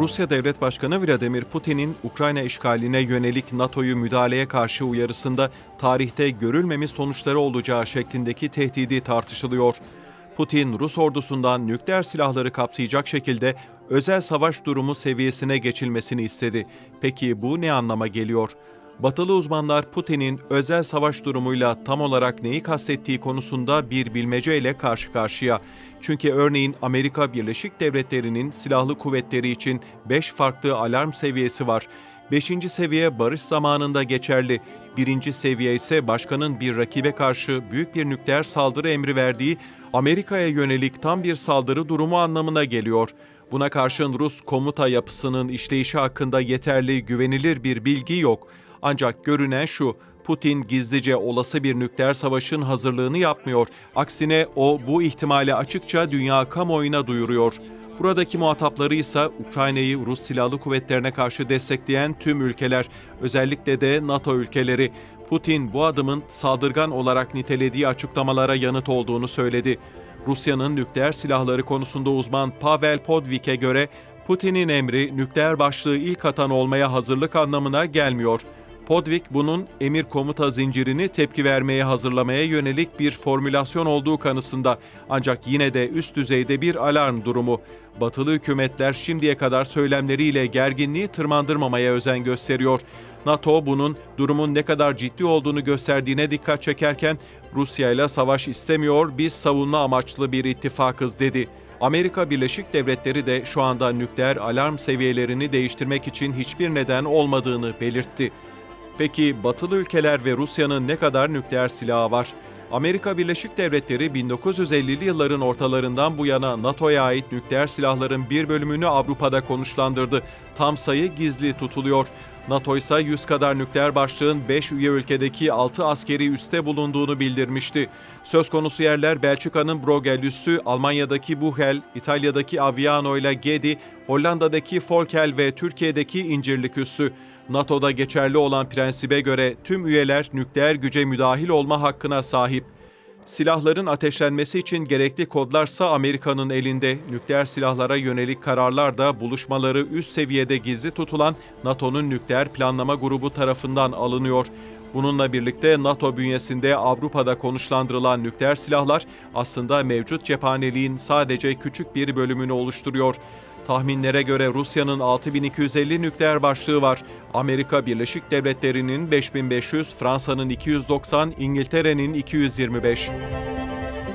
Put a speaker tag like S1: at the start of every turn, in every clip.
S1: Rusya Devlet Başkanı Vladimir Putin'in Ukrayna işgaline yönelik NATO'yu müdahaleye karşı uyarısında tarihte görülmemiş sonuçları olacağı şeklindeki tehdidi tartışılıyor. Putin, Rus ordusundan nükleer silahları kapsayacak şekilde özel savaş durumu seviyesine geçilmesini istedi. Peki bu ne anlama geliyor? Batılı uzmanlar Putin'in özel savaş durumuyla tam olarak neyi kastettiği konusunda bir bilmeceyle karşı karşıya. Çünkü örneğin Amerika Birleşik Devletleri'nin silahlı kuvvetleri için 5 farklı alarm seviyesi var. Beşinci seviye barış zamanında geçerli. Birinci seviye ise başkanın bir rakibe karşı büyük bir nükleer saldırı emri verdiği Amerika'ya yönelik tam bir saldırı durumu anlamına geliyor. Buna karşın Rus komuta yapısının işleyişi hakkında yeterli, güvenilir bir bilgi yok. Ancak görünen şu, Putin gizlice olası bir nükleer savaşın hazırlığını yapmıyor. Aksine o bu ihtimali açıkça dünya kamuoyuna duyuruyor. Buradaki muhatapları ise Ukrayna'yı Rus Silahlı Kuvvetlerine karşı destekleyen tüm ülkeler, özellikle de NATO ülkeleri. Putin bu adımın saldırgan olarak nitelediği açıklamalara yanıt olduğunu söyledi. Rusya'nın nükleer silahları konusunda uzman Pavel Podvik'e göre Putin'in emri nükleer başlığı ilk atan olmaya hazırlık anlamına gelmiyor. Podvik bunun emir komuta zincirini tepki vermeye hazırlamaya yönelik bir formülasyon olduğu kanısında ancak yine de üst düzeyde bir alarm durumu. Batılı hükümetler şimdiye kadar söylemleriyle gerginliği tırmandırmamaya özen gösteriyor. NATO bunun durumun ne kadar ciddi olduğunu gösterdiğine dikkat çekerken Rusya ile savaş istemiyor, biz savunma amaçlı bir ittifakız dedi. Amerika Birleşik Devletleri de şu anda nükleer alarm seviyelerini değiştirmek için hiçbir neden olmadığını belirtti. Peki batılı ülkeler ve Rusya'nın ne kadar nükleer silahı var? Amerika Birleşik Devletleri 1950'li yılların ortalarından bu yana NATO'ya ait nükleer silahların bir bölümünü Avrupa'da konuşlandırdı. Tam sayı gizli tutuluyor. NATO ise 100 kadar nükleer başlığın 5 üye ülkedeki 6 askeri üste bulunduğunu bildirmişti. Söz konusu yerler Belçika'nın Brogel üssü, Almanya'daki Buchel, İtalya'daki Aviano ile Gedi, Hollanda'daki Folkel ve Türkiye'deki İncirlik üssü. NATO'da geçerli olan prensibe göre tüm üyeler nükleer güce müdahil olma hakkına sahip. Silahların ateşlenmesi için gerekli kodlarsa Amerika'nın elinde. Nükleer silahlara yönelik kararlar da buluşmaları üst seviyede gizli tutulan NATO'nun nükleer planlama grubu tarafından alınıyor. Bununla birlikte NATO bünyesinde Avrupa'da konuşlandırılan nükleer silahlar aslında mevcut cephaneliğin sadece küçük bir bölümünü oluşturuyor. Tahminlere göre Rusya'nın 6250 nükleer başlığı var. Amerika Birleşik Devletleri'nin 5500, Fransa'nın 290, İngiltere'nin 225.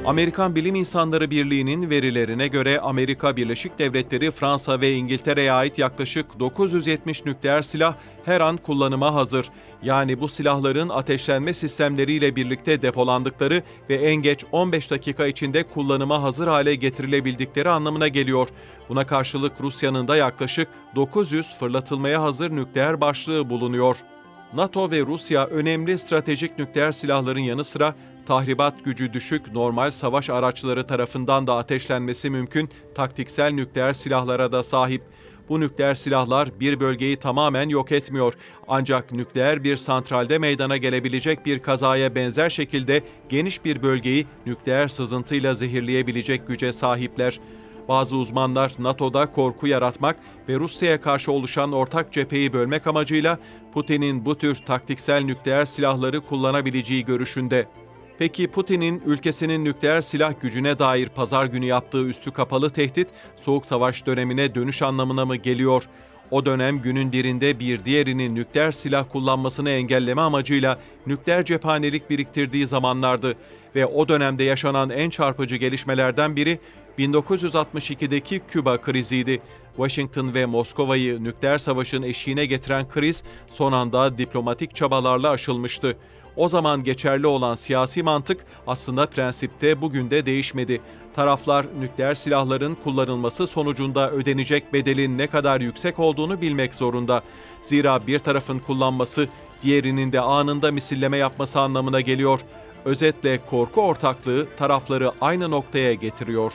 S1: Amerikan Bilim İnsanları Birliği'nin verilerine göre Amerika Birleşik Devletleri, Fransa ve İngiltere'ye ait yaklaşık 970 nükleer silah her an kullanıma hazır. Yani bu silahların ateşlenme sistemleriyle birlikte depolandıkları ve en geç 15 dakika içinde kullanıma hazır hale getirilebildikleri anlamına geliyor. Buna karşılık Rusya'nın da yaklaşık 900 fırlatılmaya hazır nükleer başlığı bulunuyor. NATO ve Rusya önemli stratejik nükleer silahların yanı sıra tahribat gücü düşük normal savaş araçları tarafından da ateşlenmesi mümkün taktiksel nükleer silahlara da sahip. Bu nükleer silahlar bir bölgeyi tamamen yok etmiyor. Ancak nükleer bir santralde meydana gelebilecek bir kazaya benzer şekilde geniş bir bölgeyi nükleer sızıntıyla zehirleyebilecek güce sahipler. Bazı uzmanlar NATO'da korku yaratmak ve Rusya'ya karşı oluşan ortak cepheyi bölmek amacıyla Putin'in bu tür taktiksel nükleer silahları kullanabileceği görüşünde. Peki Putin'in ülkesinin nükleer silah gücüne dair pazar günü yaptığı üstü kapalı tehdit Soğuk Savaş dönemine dönüş anlamına mı geliyor? O dönem günün birinde bir diğerinin nükleer silah kullanmasını engelleme amacıyla nükleer cephanelik biriktirdiği zamanlardı ve o dönemde yaşanan en çarpıcı gelişmelerden biri 1962'deki Küba kriziydi. Washington ve Moskova'yı nükleer savaşın eşiğine getiren kriz son anda diplomatik çabalarla aşılmıştı. O zaman geçerli olan siyasi mantık aslında prensipte bugün de değişmedi. Taraflar nükleer silahların kullanılması sonucunda ödenecek bedelin ne kadar yüksek olduğunu bilmek zorunda. Zira bir tarafın kullanması diğerinin de anında misilleme yapması anlamına geliyor. Özetle korku ortaklığı tarafları aynı noktaya getiriyor.